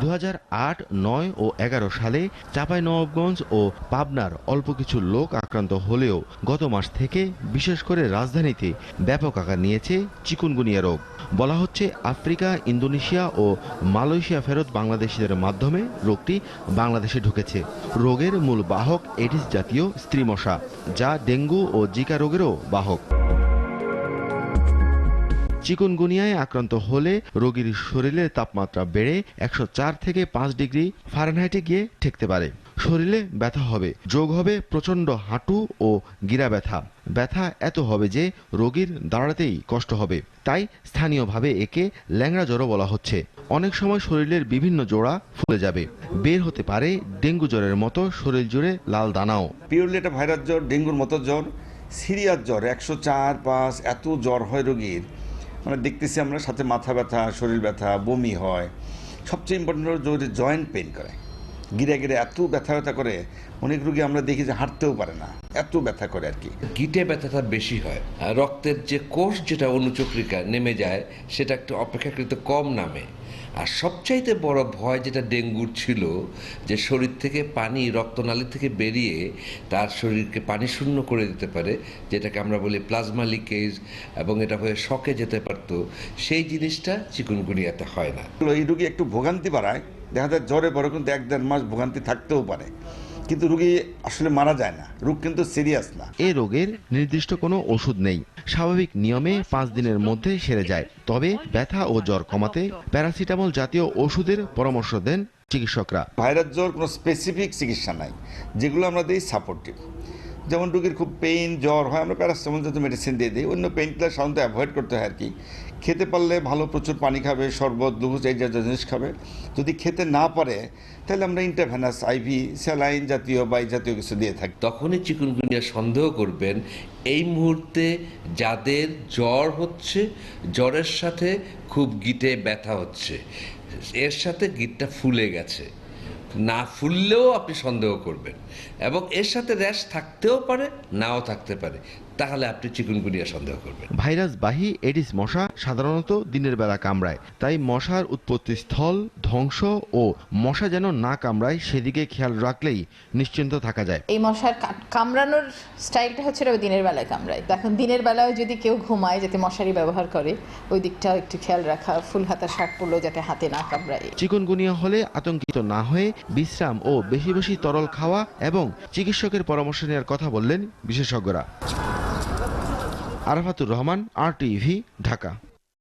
দু আট, নয় ও এগারো সালে চাঁপাইনবাবগঞ্জ ও পাবনার অল্প কিছু লোক আক্রান্ত হলেও গত মাস থেকে বিশেষ করে রাজধানীতে ব্যাপক আকার নিয়েছে চিকুনগুনিয়া রোগ। বলা হচ্ছে আফ্রিকা, ইন্দোনেশিয়া ও মালয়েশিয়া ফেরত বাংলাদেশিদের মাধ্যমে রোগটি বাংলাদেশে ঢুকেছে। রোগের মূল বাহক এডিস জাতীয় স্ত্রী মশা যা ডেঙ্গু ও জিকা রোগেরও বাহক। চিকুনগুনিয়ায় আক্রান্ত হলে রোগীর শরীরের তাপমাত্রা বেড়ে একশো চার থেকে পাঁচ ডিগ্রি ফারেনহাইটে গিয়ে ঠেকতে পারে। শরীরে ব্যথা হবে, যোগ হবে প্রচণ্ড হাঁটু ও গিরা ব্যথা। ব্যথা এত হবে যে রোগীর দাঁড়াতেই কষ্ট হবে। তাই স্থানীয়ভাবে একে ল্যাংড়া জ্বরও বলা হচ্ছে। অনেক সময় শরীরের বিভিন্ন জোড়া ফুলে যাবে। বের হতে পারে ডেঙ্গু জ্বরের মতো শরীর জুড়ে লাল দানাও। পিওরলি এটা ভাইরাস জ্বর, ডেঙ্গুর মতো জ্বর, সিরিয়াস জ্বর, একশো চার পাঁচ, এত জ্বর হয় রোগীর। মানে দেখতেছি আমরা সাথে মাথা ব্যথা, শরীর ব্যথা, বমি হয়। সবচেয়ে ইম্পর্টেন্ট হলো জয়েন্ট পেন করে। গিরে গিরে এত ব্যথা ব্যথা করে অনেক রোগী আমরা দেখি যে হাঁটতেও পারে না। এত ব্যথা করে আর কি। গিটে ব্যথাটা বেশি হয় রক্তের যে কোষ যেটা অনুচক্রিকা নেমে যায় সেটা একটু অপেক্ষাকৃত কম নামে। আর সবচাইতে বড় ভয় যেটা ডেঙ্গুর ছিল যে শরীর থেকে পানি রক্তনালী থেকে বেরিয়ে তার শরীরকে পানি শূন্য করে দিতে পারে যেটাকে আমরা বলি প্লাজমা লিকেজ এবং এটা হয়ে শকে যেতে পারতো। সেই জিনিসটা চিকুনগুনিয়াতে হয় না। এই রোগী একটু ভোগান্তি বাড়ায় দেখা যায় জ্বরে পরে কিন্তু এক দেড় মাস ভোগান্তি থাকতেও পারে। কিন্তু রুগী আসলে মারা যায় না। রোগ কিন্তু সিরিয়াস না। এ রোগের নির্দিষ্ট কোনো ওষুধ নেই। স্বাভাবিক নিয়মে পাঁচ দিনের মধ্যে সেরে যায়। তবে ব্যথা ও জ্বর কমাতে প্যারাসিটামল জাতীয় ওষুধের পরামর্শ দেন চিকিৎসকরা। ভাইরাস জ্বর কোনো স্পেসিফিক চিকিৎসা নাই। যেগুলো আমরা দিই সাপোর্টিভ যেমন রুগীর খুব পেইন জ্বর হয়, আমরা প্যারাসিটামল জাতীয় মেডিসিন দিয়ে দিই। অন্য পেইন কিলার সাধারণত অ্যাভয়েড করতে হয় আর কি। খেতে পারলে ভালো প্রচুর পানি খাবে, শরবত গ্লুকোজ এই জাতীয় জিনিস খাবে। যদি খেতে না পারে, তাহলে আমরা ইন্টারভেনাস আইভি স্যালাইন জাতীয় বা এই জাতীয় কিছু দিয়ে থাকি। তখনই চিকুনগুনিয়া সন্দেহ করবেন, এই মুহূর্তে যাদের জ্বর হচ্ছে, জ্বরের সাথে খুব গিটে ব্যথা হচ্ছে। এর সাথে গিটটা ফুলে গেছে। না ফুললেও আপনি সন্দেহ করবেন। এবং এর সাথে র্যাশ থাকতেও পারে নাও থাকতে পারে। তাহলে আপনি চিকুনগুনিয়া সন্দেহ করবেন। ভাইরাস ভাইরাসবাহী এডিস মশা সাধারণত দিনের বেলা কামড়ায়। তাই মশার উৎপত্তি স্থল ধ্বংস ও মশা যেন না কামড়ায় সেদিকে খেয়াল রাখলেই নিশ্চিন্ত থাকা যায়। এই মশার কামড়ানোর স্টাইলটা হচ্ছে ওই দিনের বেলায় কামড়ায়। এখন দিনের বেলায় যদি কেউ ঘুমায় যাতে মশারি ব্যবহার করে ওই দিকটা একটু খেয়াল রাখা ফুল হাতা শার্ট পরলেও যাতে হাতে না কামড়ায়। চিকুনগুনিয়া হলে আতঙ্কিত না হয়ে বিশ্রাম ও বেশি বেশি তরল খাওয়া এবং চিকিৎসকের পরামর্শ নেওয়ার কথা বললেন বিশেষজ্ঞরা। আরাফাতুর রহমান আর ঢাকা।